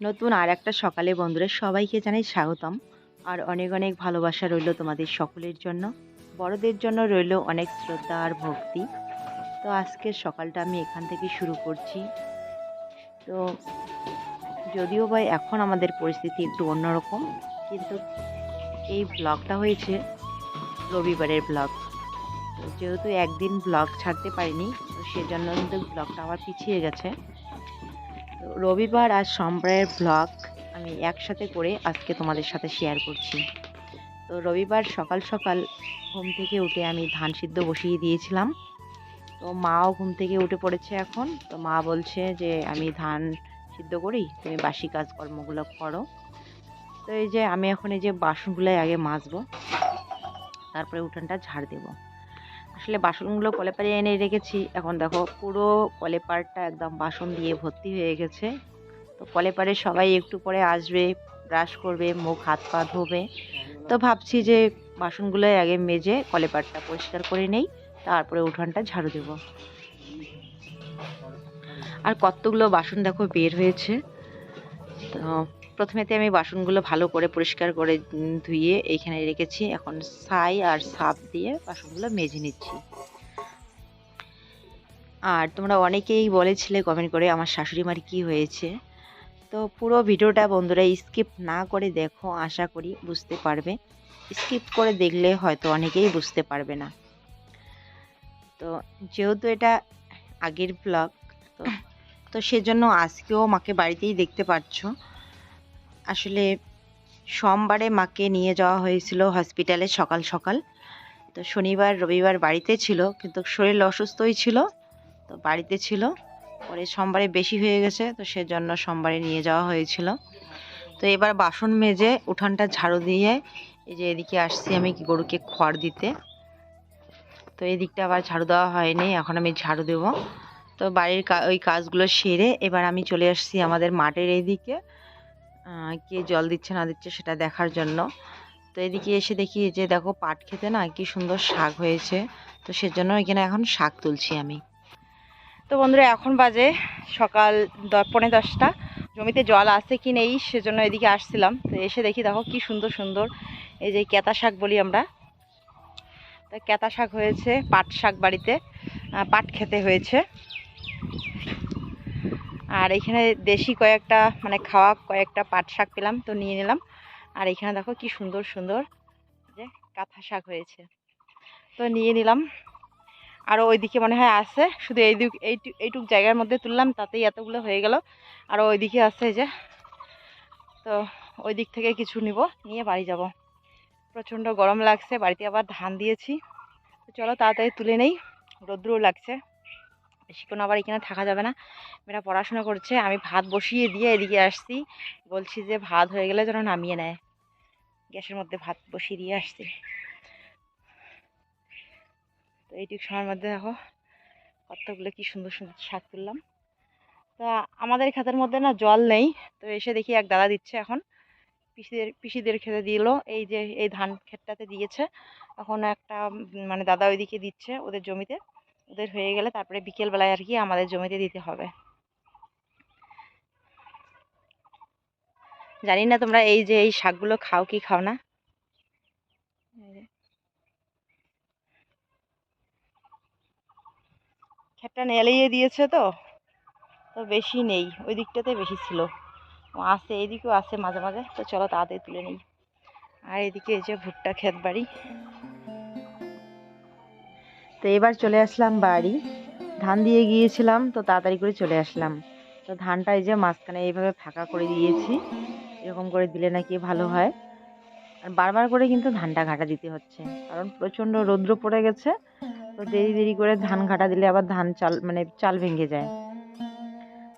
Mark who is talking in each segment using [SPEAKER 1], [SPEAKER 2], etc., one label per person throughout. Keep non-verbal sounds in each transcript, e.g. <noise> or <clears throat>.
[SPEAKER 1] নতুন আর একটা সকালে বন্ধুরা সবাইকে জানাই স্বাগতম। আর অনেক অনেক ভালোবাসা রইল তোমাদের সকলের জন্য। বড়দের জন্য রইল অনেক শ্রদ্ধা আর ভক্তি। তো আজকের সকালটা আমি এখান থেকে শুরু করছি। তো যদিও বা এখন আমাদের পরিস্থিতি একটু অন্যরকম, কিন্তু এই ব্লগটা হয়েছে রবিবারের ব্লগ। যেহেতু একদিন ব্লগ ছাড়তে পারিনি, তো সেজন্য কিন্তু ব্লগটা আবার পিছিয়ে গেছে। রবিবার আর সোমবারের ব্লগ আমি একসাথে করে আজকে তোমাদের সাথে শেয়ার করছি। তো রবিবার সকাল সকাল ঘুম থেকে উঠে আমি ধান সিদ্ধ বসিয়ে দিয়েছিলাম। তো মাও ঘুম থেকে উঠে পড়েছে এখন। তো মা বলছে যে, আমি ধান সিদ্ধ করি, তুমি বাসি কাজকর্মগুলো করো। তো এই যে আমি এখন এই যে বাসনগুলোই আগে মাজবো, তারপরে উঠানটা ঝাড় দেবো। আসলে বাসনগুলো কলে পাড়ে এনে রেখেছি। এখন দেখো পুরো কলে পাড়টা একদম বাসন দিয়ে ভর্তি হয়ে গেছে। তো কলে পাড়ে সবাই একটু পরে আসবে, ব্রাশ করবে, মুখ, হাত, পা ধোবে। তো ভাবছি যে বাসনগুলো আগে মেজে কলে পাড়টা পরিষ্কার করে নেই, তারপরে উঠানটা ঝাড়ু দেব। আর কতগুলো বাসন দেখো বের হয়েছে। তো প্রথমেতে আমি বাসনগুলো ভালো করে পরিষ্কার করে ধুয়ে এইখানে রেখেছি। এখন ছাই আর সাপ দিয়ে বাসনগুলো মেজে নিচ্ছি। আর তোমরা অনেকেই বলেছিলে কমেন্ট করে, আমার শাশুড়ি মার কী হয়েছে? তো পুরো ভিডিওটা বন্ধুরা স্কিপ না করে দেখো, আশা করি বুঝতে পারবে। স্কিপ করে দেখলে হয়তো অনেকেই বুঝতে পারবে না। তো যেহেতু এটা আগের ব্লগ তো তো সেজন্য আজকেও মাকে বাড়িতেই দেখতে পাচ্ছ আসলে সোমবারে মাকে নিয়ে যাওয়া হয়েছিল হসপিটালে সকাল সকাল। তো শনিবার, রবিবার বাড়িতে ছিল, কিন্তু শরীর অসুস্থই ছিল, তো বাড়িতে ছিল। পরে সোমবারে বেশি হয়ে গেছে, তো সেজন্য সোমবারে নিয়ে যাওয়া হয়েছিল। তো এবার বাসন মেজে উঠানটা ঝাড়ু দিয়ে এই যে এদিকে আসছি আমি গরুকে খড় দিতে। তো এই দিকটা আবার ঝাড়ু দেওয়া হয়নি, এখন আমি ঝাড়ু দেবো। তো বাড়ির ওই কাজগুলো সেরে এবার আমি চলে আসছি আমাদের মাঠের এইদিকে। কে জল দিচ্ছে না দিচ্ছে সেটা দেখার জন্য। তো এদিকে এসে দেখি যে দেখো পাট খেতে না কি সুন্দর শাক হয়েছে। তো সেজন্য এখানে এখন শাক তুলছি আমি। তো বন্ধুরা, এখন বাজে সকাল পৌনে দশটা। জমিতে জল আছে কি নেই সেজন্য এদিকে আসছিলাম। তো এসে দেখি দেখো কি সুন্দর সুন্দর এই যে কেতা শাক বলি আমরা। তো কেতা শাক হয়েছে, পাট শাক বাড়িতে। পাট খেতে হয়েছে। আর এখানে দেশি কয়েকটা মানে খাওয়া কয়েকটা পাট শাক পেলাম, তো নিয়ে নিলাম। আর এখানে দেখো কি সুন্দর সুন্দর যে কাঁথা শাক হয়েছে। তো নিয়ে নিলাম। আরও ওইদিকে মনে হয় আছে, শুধু এই দিক এইটুক জায়গার মধ্যে তুললাম, তাতেই এতগুলো হয়ে গেল। আরও ওইদিকে আছে যে, তো ওই দিক থেকে কিছু নিব, নিয়ে বাড়ি যাব। প্রচণ্ড গরম লাগছে, বাড়িতে আবার ধান দিয়েছি। তো চলো তাড়াতাড়ি তুলে নেই, রৌদ্রও লাগছে। বেশিক্ষণ আবার এখানে থাকা যাবে না। মেয়েরা পড়াশোনা করছে, আমি ভাত বসিয়ে দিয়ে এদিকে আসছি। বলছি যে ভাত হয়ে গেলে যেন নামিয়ে নেয়। গ্যাসের মধ্যে ভাত বসিয়ে দিয়ে আসছি। তো এইটুক সময়ের মধ্যে দেখো কতগুলো কি সুন্দর সুন্দর শাক তুললাম। তা আমাদের ক্ষেতের মধ্যে না জল নেই। তো এসে দেখি এক দাদা দিচ্ছে এখন। পিসিদের পিসিদের খেতে দিল। এই যে, এই ধান ক্ষেতটাতে দিয়েছে। এখন একটা মানে দাদা ওইদিকে দিচ্ছে ওদের জমিতে। ওদের হয়ে গেলে তারপরে বিকেলবেলায় আর কি আমাদের জমিতে দিতে হবে। জানি না তোমরা এই যে এই শাকগুলো খাও কি খাও না। এই যে। ক্ষেতটা নেলিয়ে দিয়েছে তো তো বেশি নেই, ওই দিকটাতে বেশি ছিল। ও আছে এইদিকেও আছে মাঝে মাঝে, তো চলো তাড়াতাড়ি তুলে নিই। আর এদিকে এই যে ভুট্টা ক্ষেত বাড়ি তো এবার চলে আসলাম বাড়ি। ধান দিয়ে গিয়েছিলাম, তো তাড়াতাড়ি করে চলে আসলাম। তো ধানটা এই যে মাঝখানে এইভাবে ফাঁকা করে দিয়েছি, এরকম করে দিলে নাকি ভালো হয়। আর বারবার করে কিন্তু ধানটা ঘাটা দিতে হচ্ছে, কারণ প্রচণ্ড রৌদ্র পড়ে গেছে, তো দেরি দেরি করে ধান ঘাটা দিলে আবার ধান চাল মানে চাল ভেঙে যায়।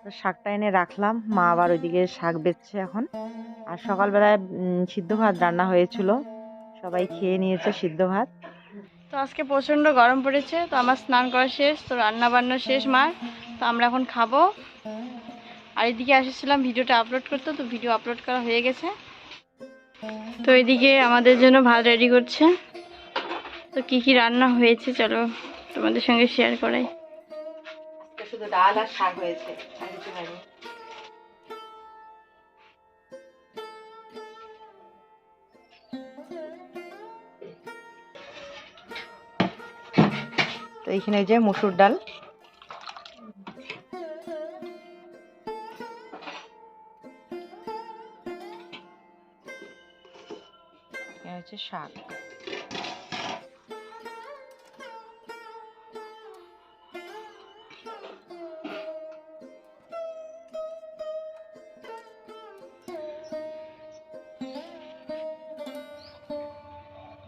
[SPEAKER 1] তো শাকটা এনে রাখলাম, মা আবার ওইদিকে শাক বেচছে এখন। আর সকালবেলায় সিদ্ধ ভাত রান্না হয়েছিল, সবাই খেয়ে নিয়েছে সিদ্ধ ভাত।
[SPEAKER 2] তো আজকে প্রচণ্ড গরম পড়েছে, তো আমার স্নান করা শেষ, তো রান্না বান্না শেষ মার, তো আমরা এখন খাব। আর এদিকে এসেছিলাম ভিডিওটা আপলোড করতে, তো ভিডিও আপলোড করা হয়ে গেছে। তো এদিকে আমাদের জন্য ভাত রেডি করছে। তো কি কি রান্না হয়েছে চলো তোমাদের সঙ্গে শেয়ার করাই।
[SPEAKER 1] শুধু ডাল আর শাক হয়েছে এইখানে যে মুসুর ডাল। হচ্ছে শাক।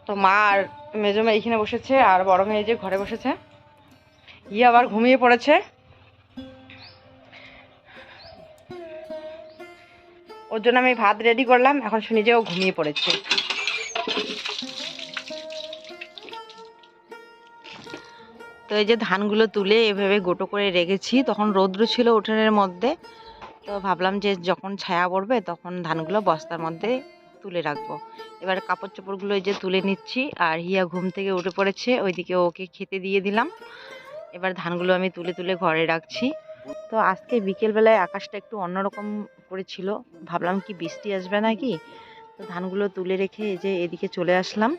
[SPEAKER 1] তো মা আর মেজো মা এইখানে বসেছে, আর বড় মেয়ে যে ঘরে বসেছে। ই আবার ঘুমিয়ে পড়েছে ওর জন্য আমি ভাত রেডি করলাম এখন শুনি যে ও ঘুমিয়ে পড়েছে তো এই যে ধানগুলো তুলে এভাবে গোটো করে রেখেছি তখন রৌদ্র ছিল উঠোনের মধ্যে তো ভাবলাম যে যখন ছায়া পড়বে তখন ধানগুলো বস্তার মধ্যে তুলে রাখব এবার কাপড় চোপড়গুলো এই যে তুলে নিচ্ছি আর হিয়া ঘুম থেকে উঠে পড়েছে ওইদিকে ওকে খেতে দিয়ে দিলাম এবার ধানগুলো আমি তুলে তুলে ঘরে রাখছি। তো আজকে বিকেলবেলায় আকাশটা একটু অন্যরকম করেছিল। ভাবলাম কি বৃষ্টি আসবে নাকি? তো ধানগুলো তুলে রেখে এই যে এদিকে চলে আসলাম।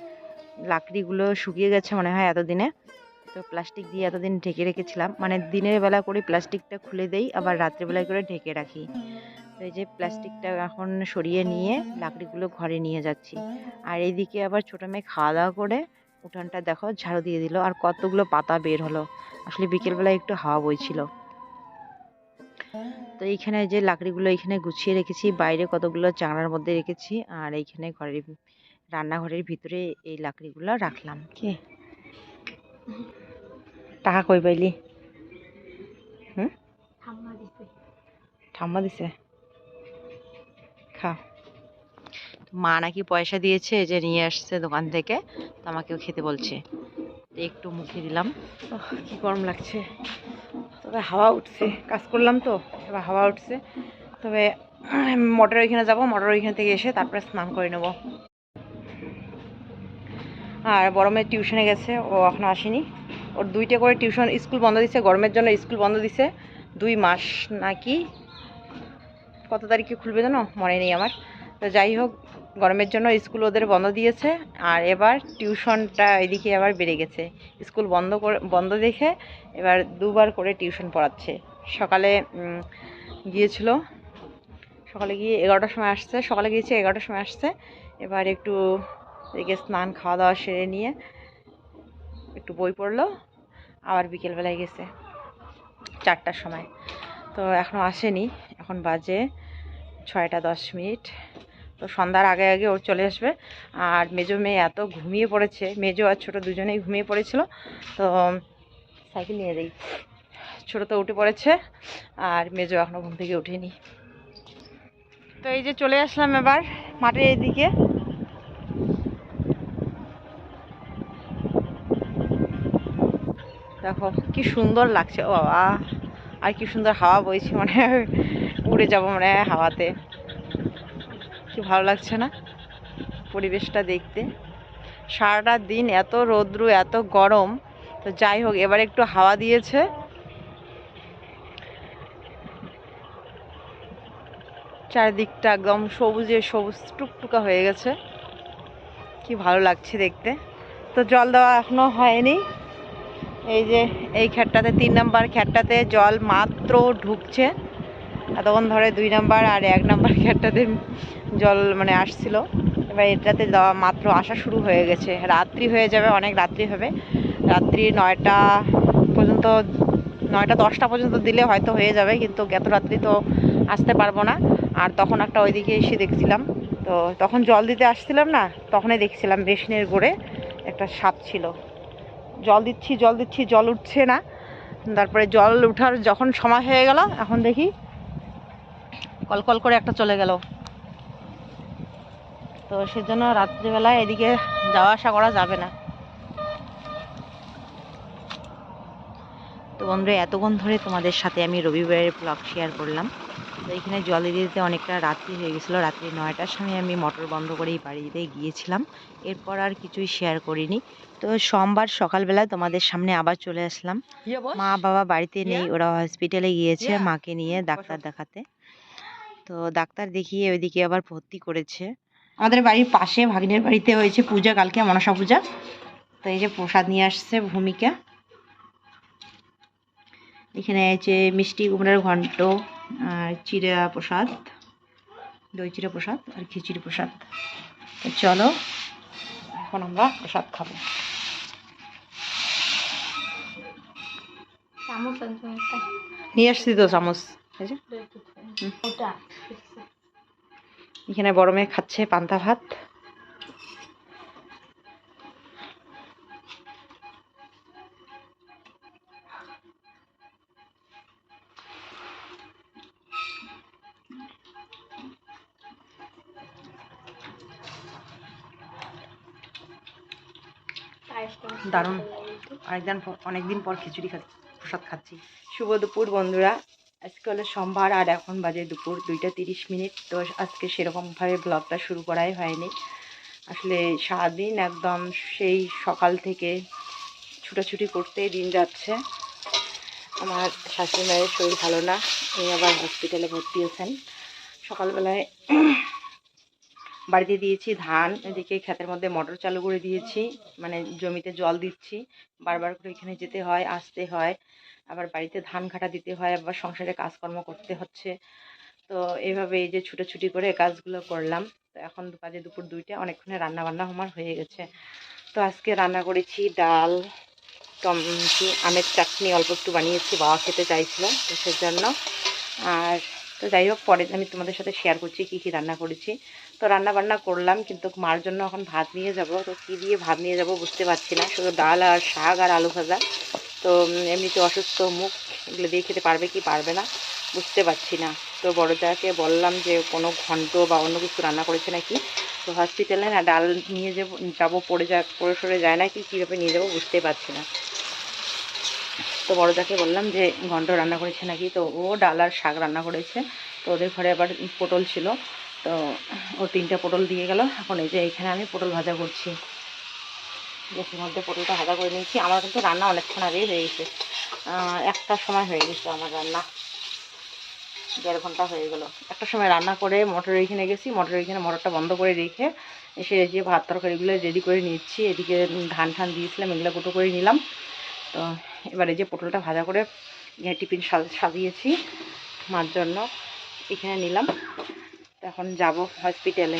[SPEAKER 1] লাকড়িগুলো শুকিয়ে গেছে মনে হয় এতদিনে। তো প্লাস্টিক দিয়ে এতদিন ঢেকে রেখেছিলাম। মানে দিনের বেলা করে প্লাস্টিকটা খুলে দেই, আবার রাত্রেবেলায় করে ঢেকে রাখি। তো এই যে প্লাস্টিকটা এখন সরিয়ে নিয়ে লাকড়িগুলো ঘরে নিয়ে যাচ্ছি। আর এইদিকে আবার ছোটো মেয়ে খাওয়া দাওয়া করে উঠানটা দেখো ঝাড়ু দিয়ে দিল আর কতগুলো পাতা বের হলো। আসলে বিকেলবেলায় একটু হাওয়া বইছিল। তো এইখানে যে লাকড়িগুলো এখানে গুছিয়ে রেখেছি বাইরে কতগুলো চাঙড়ার মধ্যে রেখেছি আর এইখানে ঘরের রান্নাঘরের ভিতরে এই লাকড়িগুলো রাখলাম। কি? টাকা কই পাইলি? হুম? ঠাম্মা দিছে? খা। মা নাকি পয়সা দিয়েছে যে নিয়ে আসছে দোকান থেকে, তো আমাকেও খেতে বলছে। একটু মুখে দিলাম। কি গরম লাগছে। তবে হাওয়া উঠছে। কাজ করলাম তো, এবার হাওয়া উঠছে। তবে মোটর ওইখানে যাব, মোটর ওইখান থেকে এসে তারপরে স্নান করে নেব। আর বড় মেয়ে টিউশনে গেছে, ও এখনও আসেনি। ওর দুইটা করে টিউশন স্কুল বন্ধ দিছে, গরমের জন্য স্কুল বন্ধ দিছে। দুই মাস নাকি, কত তারিখে খুলবে জানো? মনে নেই আমার। তো যাই হোক গরমের জন্য স্কুল ওদের বন্ধ দিয়েছে, আর এবার টিউশনটা এদিকে আবার বেড়ে গেছে। স্কুল বন্ধ করে, বন্ধ দেখে এবার দুবার করে টিউশন পড়াচ্ছে। সকালে গিয়েছিল, সকালে গিয়ে এগারোটার সময় আসছে, সকালে গিয়েছে, এগারোটার সময় আসছে। এবার একটু এদিকে স্নান খাওয়া দাওয়া সেরে নিয়ে একটু বই পড়ল, আবার বিকেলবেলায় গেছে, চারটার সময়। তো এখনও আসেনি, এখন বাজে ছয়টা দশ মিনিট। তো সন্ধ্যার আগে আগে ওর চলে আসবে। আর মেজো মেয়ে এত ঘুমিয়ে পড়েছে, মেজো আর ছোটো দুজনেই ঘুমিয়ে পড়েছিল। তো সাইকেল নিয়ে যাই। ছোটো তো উঠে পড়েছে, আর মেজো এখনও ঘুম থেকে উঠেনি তো এই যে চলে আসলাম এবার মাঠের এদিকে দেখো, কি সুন্দর লাগছে, ও আর কি সুন্দর হাওয়া বইছে মানে উড়ে যাব মানে হাওয়াতে। কি ভালো লাগছে না পরিবেশটা দেখতে। সারাটা দিন এত রৌদ্র, এত গরম, তো যাই হোক, এবার একটু হাওয়া দিয়েছে। চারিদিকটা একদম সবুজে সবুজ, টুকটুকা হয়ে গেছে। কি ভালো লাগছে দেখতে। তো জল দেওয়া এখনও হয়নি। এই যে, এই খ্যাটটাতে তিন নাম্বার খ্যাটটাতে জল মাত্র ঢুকছে। এতক্ষণ ধরে দুই নাম্বার আর এক নাম্বার খ্যাটটাতে জল মানে আসছিল। এবার এটাতে দেওয়া মাত্র আসা শুরু হয়ে গেছে। রাত্রি হয়ে যাবে, অনেক রাত্রি হবে। রাত্রি নয়টা পর্যন্ত, নয়টা দশটা পর্যন্ত দিলে হয়তো হয়ে যাবে, কিন্তু এত রাত্রি তো আসতে পারব না। আর তখন একটা ওইদিকে এসে দেখছিলাম। তো তখন জল দিতে আসছিলাম না, তখনই দেখছিলাম বেসনের গোড়ে একটা সাপ ছিল। জল দিচ্ছি জল দিচ্ছি, জল উঠছে না। তারপরে জল উঠার যখন সময় হয়ে গেল, এখন দেখি কলকল করে একটা চলে গেল। তো সেজন্য রাত্রিবেলায় এদিকে যাওয়া আসা করা যাবে না। তো বন্ধুরা এতক্ষণ ধরে তোমাদের সাথে আমি রবিবারের ব্লগ শেয়ার করলাম। তো এখানে জল দিতে দিতে অনেকটা রাত্রি হয়ে গেছিল রাত্রি নয়টার সময় আমি মোটর বন্ধ করেই বাড়িতে গিয়েছিলাম। এরপর আর কিছুই শেয়ার করিনি। তো সোমবার সকালবেলা তোমাদের সামনে আবার চলে আসলাম। মা বাবা বাড়িতে নেই ওরা হসপিটালে গিয়েছে মাকে নিয়ে ডাক্তার দেখাতে। তো ডাক্তার দেখিয়ে ওইদিকে আবার ভর্তি করেছে। আমাদের বাড়ির পাশে ভাগ্নের বাড়িতে হয়েছে পূজা কালকে মনসা পূজা। তো এই যে প্রসাদ নিয়ে আসছে ভূমিকা। এখানে আছে মিষ্টি কুমড়ার ঘন্ট আর চিড়া প্রসাদ দই চিড়া প্রসাদ আর খিচুড়ি প্রসাদ। তো চলো এখন আমরা প্রসাদ খাব। নিয়ে আসছি তো চামচ। এই যে। এখানে বড় মেয়ে খাচ্ছে পান্তা ভাত। দারুণ। অনেকদিন অনেকদিন পর খিচুড়ি খা প্রসাদ খাচ্ছি। শুভ দুপুর বন্ধুরা। আজকে হলো সোমবার আর এখন বাজে দুপুর দুইটা তিরিশ মিনিট। তো আজকে সেরকমভাবে ব্লগটা শুরু করাই হয়নি। আসলে সারাদিন একদম সেই সকাল থেকে ছুটাছুটি করতেই দিন যাচ্ছে। আমার শাশুড়ি মায়ের শরীর ভালো না, উনি আবার হসপিটালে ভর্তি আছেন সকালবেলায় <clears throat> বাড়িতে দিয়েছি ধান, এদিকে ক্ষেতের মধ্যে মোটর চালু করে দিয়েছি। মানে জমিতে জল দিচ্ছি। বারবার করে এখানে যেতে হয়, আসতে হয়। আবার বাড়িতে ধান কাটা দিতে হয়, আবার সংসারে কাজকর্ম করতে হচ্ছে। তো এইভাবে এই যে ছুটোছুটি করে কাজগুলো করলাম। তো এখন বাজে দুপুর দুইটা, অনেকক্ষণে রান্না বান্না আমার হয়ে গেছে। তো আজকে রান্না করেছি ডাল, টম আমের চাটনি অল্প একটু বানিয়েছি, বাবা খেতে চাইছিল তো সেজন্য। আর তো যাই হোক, পরে আমি তোমাদের সাথে শেয়ার করছি কী কী রান্না করেছি। তো রান্না বান্না করলাম, কিন্তু মার জন্য এখন ভাত নিয়ে যাব। তো কী দিয়ে ভাত নিয়ে যাব বুঝতে পারছি না। শুধু ডাল আর শাক আর আলু ভাজা। তো এমনিতে অসুস্থ মুখ, এগুলো দিয়ে খেতে পারবে কি পারবে না, বুঝতে পারছি না। তো বড় বললাম যে, কোনো ঘন্ট বা অন্য কিছু রান্না করেছে নাকি? তো হসপিটালে না ডাল নিয়ে যাব, যাব, পড়ে যা, পড়ে সরে যায় নাকি, কীভাবে নিয়ে যাব বুঝতে পারছি না। তো বড় বললাম যে, ঘন্ট রান্না করেছে নাকি? তো ও ডাল আর শাক রান্না করেছে। তো ওদের ঘরে আবার পটল ছিল। তো ও তিনটা পটল দিয়ে গেল। এখন এই যে এখানে আমি পটল ভাজা করছি। গ্যাসের মধ্যে পটলটা ভাজা করে নিয়েছি। আমার কিন্তু রান্না অনেকক্ষণ আগেই হয়ে গেছে। একটার সময় হয়ে গেছে আমার রান্না। দেড় ঘণ্টা হয়ে গেল। একটা সময় রান্না করে মটর এখানে গেছি। মটর এখানে মোটরটা বন্ধ করে রেখে এসে যে ভাত তরকারিগুলো রেডি করে নিচ্ছি, এদিকে ধান ঠান দিয়েছিলাম, এগুলো কুটো করে নিলাম। তো এবারে যে পটলটা ভাজা করে টিফিন সাজিয়েছি মার জন্য, এখানে নিলাম। এখন যাব হসপিটালে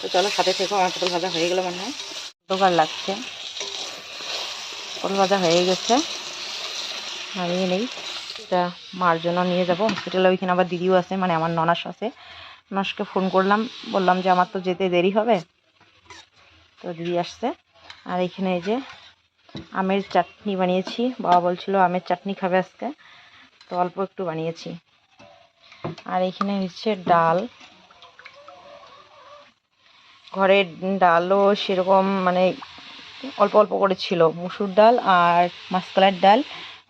[SPEAKER 1] তো চলো সাথে থেকে, আমার পটল ভাজা হয়ে গেল মনে হয়। দোকান লাগছে। পটল ভাজা হয়ে গেছে। নামিয়ে নেই। এটা মার জন্য নিয়ে যাব। হসপিটালে ওইখানে আবার দিদিও আছে মানে আমার ননাস আছে। ননাসকে ফোন করলাম, বললাম যে আমার তো যেতে দেরি হবে। তো দিদি আসছে। আর এখানে এই যে আমের চাটনি বানিয়েছি। বাবা বলছিল আমের চাটনি খাবে আজকে। তো অল্প একটু বানিয়েছি। আর এখানে হচ্ছে ডাল। ঘরের ডালও সেরকম মানে অল্প অল্প করে ছিল। মুসুর ডাল আর মাসকলার ডাল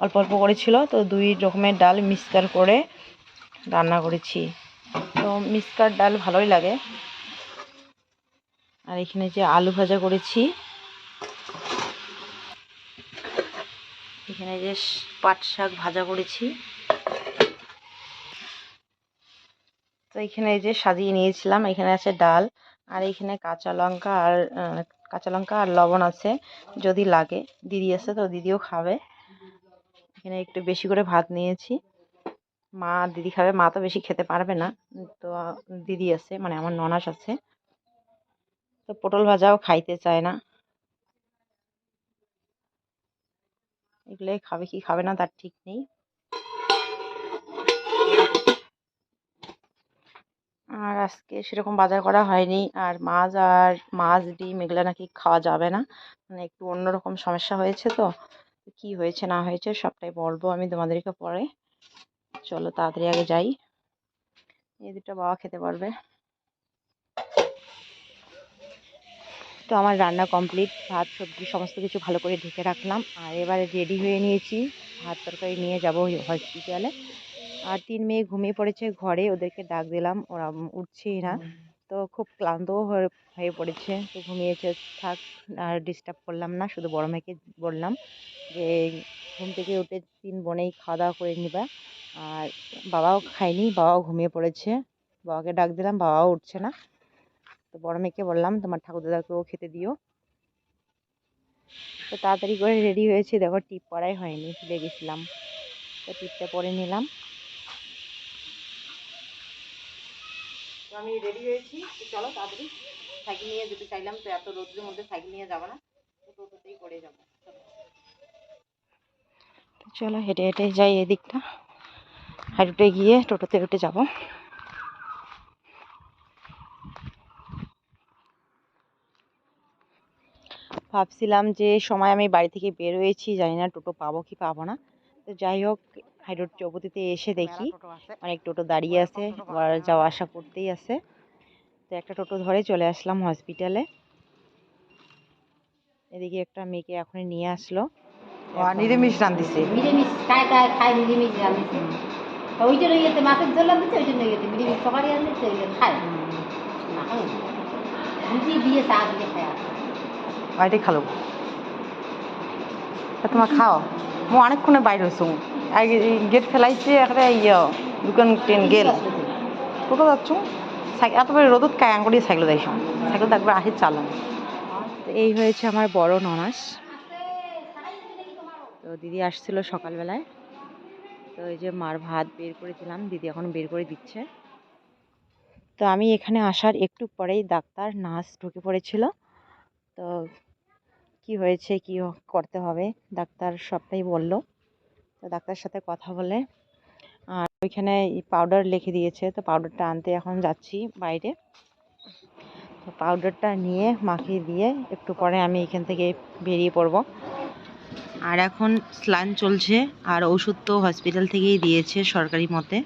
[SPEAKER 1] অল্প অল্প করে ছিল। তো দুই রকমের ডাল মিক্সকার করে রান্না করেছি। তো মিক্সকার ডাল ভালোই লাগে। আর এখানে যে আলু ভাজা করেছি। এখানে যে পাট শাক ভাজা করেছি। তো এখানে যে সাজিয়ে নিয়েছিলাম। এখানে আছে ডাল। আর এখানে কাঁচা লঙ্কা আর কাঁচা লঙ্কা আর লবণ আছে, যদি লাগে। দিদি আছে তো, দিদিও খাবে। এখানে একটু বেশি করে ভাত নিয়েছি। মা, দিদি খাবে, মা তো বেশি খেতে পারবে না। তো, দিদি আছে মানে আমার ননাস আছে। তো পটল ভাজাও খাইতে চায় না। এগুলোই খাবে, কি খাবে না তার ঠিক নেই। আর আজকে সেরকম বাজার করা হয়নি। আর মাছ আর মাছ, ডিম এগুলো নাকি খাওয়া যাবে না। মানে একটু অন্যরকম সমস্যা হয়েছে তো। কি হয়েছে, না হয়েছে সবটাই বলব আমি তোমাদেরকে পরে। চলো তাড়াতাড়ি আগে যাই। এই দুটো বাবা খেতে পারবে। তো আমার রান্না কমপ্লিট ভাত, সবজি সমস্ত কিছু ভালো করে ঢেকে রাখলাম। আর এবারে রেডি হয়ে নিয়েছি। ভাত তরকারি নিয়ে যাব হসপিটালে আর তিন মেয়ে ঘুমিয়ে পড়েছে ঘরে ওদেরকে ডাক দিলাম ওরা উঠছেই না। তো খুব ক্লান্তও হয়ে হয়ে পড়েছে তো ঘুমিয়েছে থাক আর ডিস্টার্ব করলাম না শুধু বড় মেয়েকে বললাম যে ঘুম থেকে উঠে তিন বোনেই খাওয়া দাওয়া করে নিবা। আর বাবাও খায়নি বাবাও ঘুমিয়ে পড়েছে। বাবাকে ডাক দিলাম বাবাও উঠছে না। তো বড় মেয়েকে বললাম তোমার ঠাকুর দাদাকেও খেতে দিও। তো তাড়াতাড়ি করে রেডি হয়েছি দেখো টিপ পরাই হয়নি ভুলে গেছিলাম। তো টিপটা পরে নিলাম। তো আমি রেডি হয়েছি। তো চলো তাড়াতাড়ি সাইকেল নিয়ে যেতে চাইলাম, তো এত রোদ্রের মধ্যে সাইকেল নিয়ে যাব না। তো টোটোতেই করে যাব। চলো হেঁটে হেঁটে যাই এদিকটা। হাইরোডে গিয়ে টোটোতে উঠে যাব। ভাবছিলাম যে সময় আমি বাড়ি থেকে বের হয়েছি, জানি না টোটো পাবো কি পাবো না। তো যাই হোক হাইরোড চৌপতিতে এসে দেখি। অনেক টোটো দাঁড়িয়ে আছে আবার যাওয়া আসা করতেই আছে। তো একটা টোটো ধরে চলে আসলাম হসপিটালে। এদিকে একটা মেয়েকে এখনই নিয়ে আসলো। নিরামিষ
[SPEAKER 3] খায় খায় খায় রাঁধেছে। তো ওই জন্য মাছের জল রাঁধেছে ওই জন্য ইয়েতে মিলেমিশ সকালে রাঁধেছে ওই খায়। না দিয়ে চা দিয়ে খায় আর।
[SPEAKER 1] খালো। তোমার খাও। মো অনেকক্ষণে বাইরে হয়েছো আগে গেট ফেলাইছে একটা ইয়ে দোকান ট্রেন গেল। টোটো যাচ্ছ? সাইকেল এতবার রোদত কায়াং করে সাইকেল যাইছ। সাইকেল তো একবার আসি চালান। তো এই হয়েছে আমার বড় ননাস। তো দিদি আসছিল সকালবেলায়। তো এই যে মার ভাত বের করেছিলাম দিদি এখন বের করে দিচ্ছে। তো আমি এখানে আসার একটু পরেই ডাক্তার নার্স ঢুকে পড়েছিল। তো কি হয়েছে কি করতে হবে? ডাক্তার সবটাই বলল। তো ডাক্তারের সাথে কথা বলে। আর ওইখানে পাউডার লিখে দিয়েছে তো পাউডারটা আনতে এখন যাচ্ছি বাইরে। তো পাউডারটা নিয়ে মাখিয়ে দিয়ে একটু পরে আমি এখান থেকে বেরিয়ে পড়ব। আর এখন স্লান চলছে আর ওষুধ তো হসপিটাল থেকেই দিয়েছে সরকারি মতে।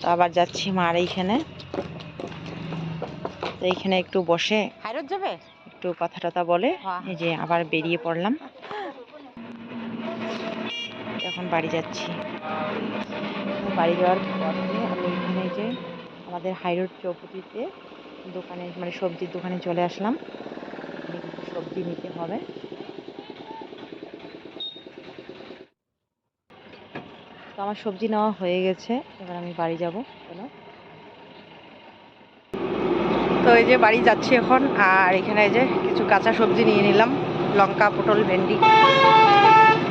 [SPEAKER 1] তো আবার যাচ্ছি মার এইখানে। তো এইখানে একটু বসে
[SPEAKER 3] হাইরোড যাবে?
[SPEAKER 1] একটু কথা টথা বলে
[SPEAKER 3] হ্যাঁ।
[SPEAKER 1] এই যে আবার বেরিয়ে পড়লাম। এখন বাড়ি যাচ্ছি। বাড়ি যাওয়ার পথে আমি এখানে যে আমাদের হাইরোড চৌপতিতে দোকানে মানে সবজির দোকানে চলে আসলাম। কিছু সবজি নিতে হবে। তো আমার সবজি নেওয়া হয়ে গেছে। এবার আমি বাড়ি যাব, চলো। তো এই যে বাড়ি যাচ্ছি এখন, আর এখানে এই যে কিছু কাঁচা সবজি নিয়ে নিলাম। লঙ্কা, পটল, ভেন্ডি।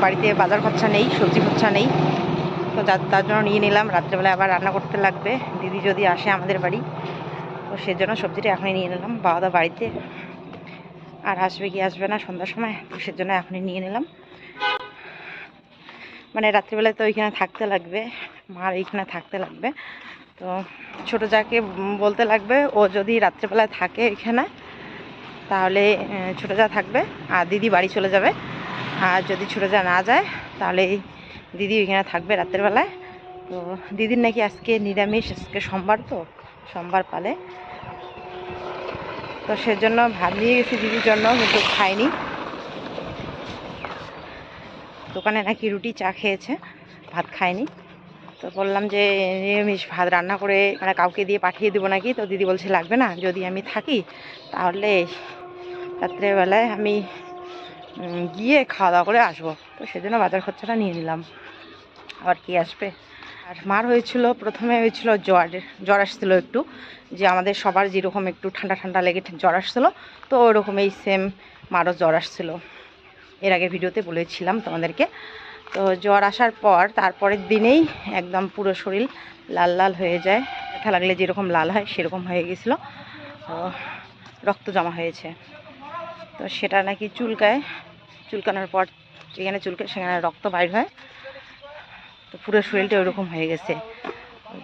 [SPEAKER 1] বাড়িতে বাজার খরচা নেই, সবজি খরচা নেই। তো তার জন্য নিয়ে নিলাম। রাত্রেবেলা আবার রান্না করতে লাগবে। দিদি যদি আসে আমাদের বাড়ি, তো সেজন্য সবজিটা এখনই নিয়ে নিলাম। বাবা বাড়িতে আর আসবে কি আসবে না সন্ধ্যার সময়, তো সেজন্য এখনই নিয়ে নিলাম। মানে রাত্রিবেলায় তো ওইখানে থাকতে লাগবে। মার এইখানে থাকতে লাগবে। তো ছোটো যাকে বলতে লাগবে, ও যদি রাত্রেবেলায় থাকে এখানে, তাহলে ছোটো যা থাকবে, আর দিদি বাড়ি চলে যাবে। আর যদি ছুটে যা না যায় তাহলে এই দিদি ওইখানে থাকবে রাতের বেলায়। তো দিদির নাকি আজকে নিরামিষ, আজকে সোমবার তো, সোমবার পালে। তো সেজন্য ভাত নিয়ে গেছি দিদির জন্য, কিন্তু খাইনি। দোকানে নাকি রুটি চা খেয়েছে, ভাত খায়নি তো বললাম যে নিরামিষ ভাত রান্না করে মানে কাউকে দিয়ে পাঠিয়ে দেবো নাকি? তো দিদি বলছে, লাগবে না, যদি আমি থাকি, তাহলে রাত্রেবেলায় আমি গিয়ে খাওয়া দাওয়া করে আসব। তো সেজন্য বাজার খরচাটা নিয়ে নিলাম। আবার কি আসবে? আর মার হয়েছিল, প্রথমে হয়েছিল জ্বর জ্বর আসছিল একটু, যে আমাদের সবার যেরকম একটু ঠান্ডা ঠান্ডা লেগে জ্বর আসছিল, তো ওরকম এই সেম মারও জ্বর আসছিল। এর আগে ভিডিওতে বলেছিলাম তোমাদেরকে। তো জ্বর আসার পর, তারপরের দিনেই একদম পুরো শরীর লাল লাল হয়ে যায়। ব্যথা লাগলে যেরকম লাল হয়, সেরকম হয়ে গেছিল। তো রক্ত জমা হয়েছে। তো সেটা নাকি চুলকায়, চুলকানোর পর যেখানে চুলকায় সেখানে রক্ত বাইর হয়। তো পুরো শরীরটা ওইরকম হয়ে গেছে।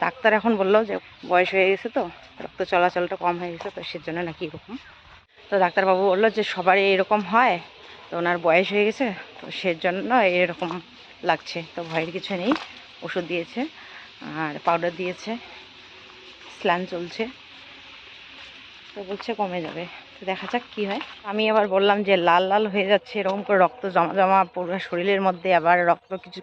[SPEAKER 1] ডাক্তার এখন বলল যে বয়স হয়ে গেছে তো, রক্ত চলাচলটা কম হয়ে গেছে, তো সেজন্য নাকি এরকম। তো ডাক্তারবাবু বলল যে সবারই এরকম হয়, তো ওনার বয়স হয়ে গেছে, তো সেজন্য এরকম লাগছে। তো ভয়ের কিছু নেই, ওষুধ দিয়েছে, আর পাউডার দিয়েছে স্ল্যান চলছে। তো বলছে কমে যাবে। দেখা যাক কী হয়। আমি আবার বললাম যে লাল লাল হয়ে যাচ্ছে, এরকম করে রক্ত জমা জমা পুরো শরীরের মধ্যে, আবার রক্ত কিছু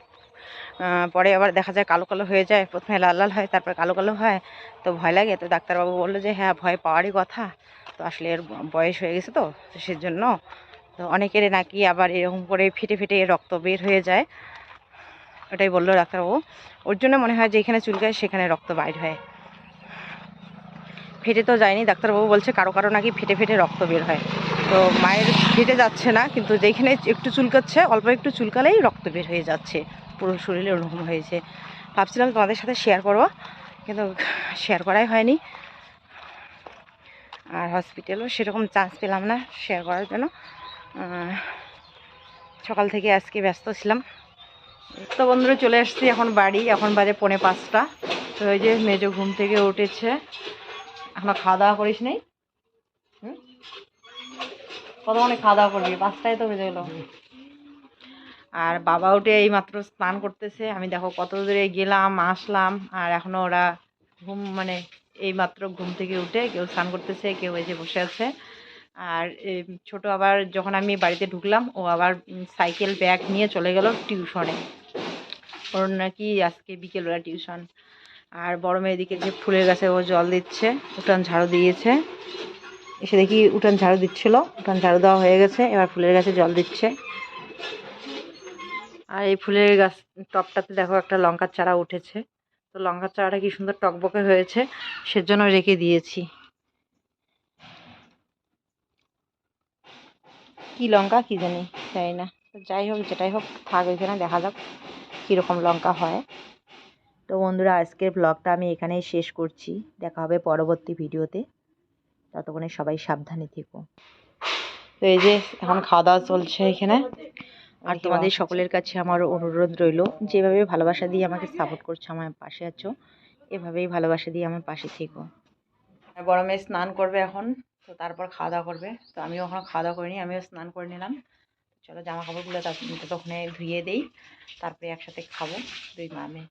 [SPEAKER 1] পরে আবার দেখা যায় কালো কালো হয়ে যায়, প্রথমে লাল লাল হয়, তারপর কালো কালো হয়, তো ভয় লাগে। তো ডাক্তারবাবু বলল যে হ্যাঁ ভয় পাওয়ারই কথা। তো আসলে এর বয়স হয়ে গেছে তো সেজন্য, তো অনেকের নাকি আবার এরকম করে ফেটে ফেটে রক্ত বের হয়ে যায়। ওটাই বলল ডাক্তারবাবু। ওর জন্য মনে হয় যে, এখানে চুলকায়, সেখানে রক্ত বাইর হয়। ফেটে তো যায়নি, ডাক্তারবাবু বলছে কারও কারও নাকি ফেটে ফেটে রক্ত বের হয়। তো মায়ের ফেটে যাচ্ছে না, কিন্তু যেখানে একটু চুলকাচ্ছে, অল্প একটু চুলকালেই রক্ত বের হয়ে যাচ্ছে। পুরো শরীরে ওরকম হয়েছে। ভাবছিলাম তোমাদের সাথে শেয়ার করব, কিন্তু শেয়ার করাই হয়নি। আর হসপিটালও সেরকম চান্স পেলাম না শেয়ার করার জন্য। সকাল থেকে আজকে ব্যস্ত ছিলাম। তো বন্ধুরা চলে আসছি এখন বাড়ি, এখন বাজে পৌনে পাঁচটা। তো ওই যে মেজো ঘুম থেকে উঠেছে। এখনও খাওয়া দাওয়া করিস নেই? কতক্ষণে খাওয়া দাওয়া করবি? পাঁচটায় তো বেজে গেলো। আর বাবা উঠে এই মাত্র স্নান করতেছে। আমি দেখো কত দূরে গেলাম, আসলাম, আর এখনও ওরা ঘুম মানে এই মাত্র ঘুম থেকে উঠে কেউ স্নান করতেছে, কেউ যে বসে আছে। আর ছোট আবার যখন আমি বাড়িতে ঢুকলাম, ও আবার সাইকেল, ব্যাগ নিয়ে চলে গেল টিউশনে। ওর নাকি আজকে বিকেল বিকেলবেলা টিউশন। আর বড় মেয়েদিকে যে ফুলের গাছে ও জল দিচ্ছে, উঠান ঝাড়ু দিয়েছে। এসে দেখি উঠান ঝাড়ু দিচ্ছিল, উঠান ঝাড়ু দেওয়া হয়ে গেছে, এবার ফুলের গাছে জল দিচ্ছে। আর এই ফুলের গাছ টবটাতে দেখো একটা লঙ্কার চারা উঠেছে। তো লঙ্কার চারাটা কি সুন্দর টকবকে হয়েছে, সেজন্য রেখে দিয়েছি। কি লঙ্কা, কি জানি জানি না। যাই হোক, যেটাই হোক, থাক, ওইখানে দেখা যাক কীরকম লঙ্কা হয়। তো বন্ধুরা আজকের ব্লগটা আমি এখানেই শেষ করছি। দেখা হবে পরবর্তী ভিডিওতে। ততক্ষণে সবাই সাবধানে থেকো। তো এই যে এখন খাওয়া দাওয়া চলছে এখানে। আর তোমাদের সকলের কাছে আমার অনুরোধ রইল যেভাবে ভালোবাসা দিয়ে আমাকে সাপোর্ট করছ আমার পাশে আছো এভাবেই ভালোবাসা দিয়ে আমার পাশে থেকো। বড় মেয়ে স্নান করবে এখন তো তারপর খাওয়া দাওয়া করবে। তো আমিও এখন খাওয়া দাওয়া করিনি আমিও স্নান করে নিলাম। চলো জামা কাপড়গুলো ততক্ষণে ধুয়ে দেই তারপরে একসাথে খাব দুই মা মেয়ে।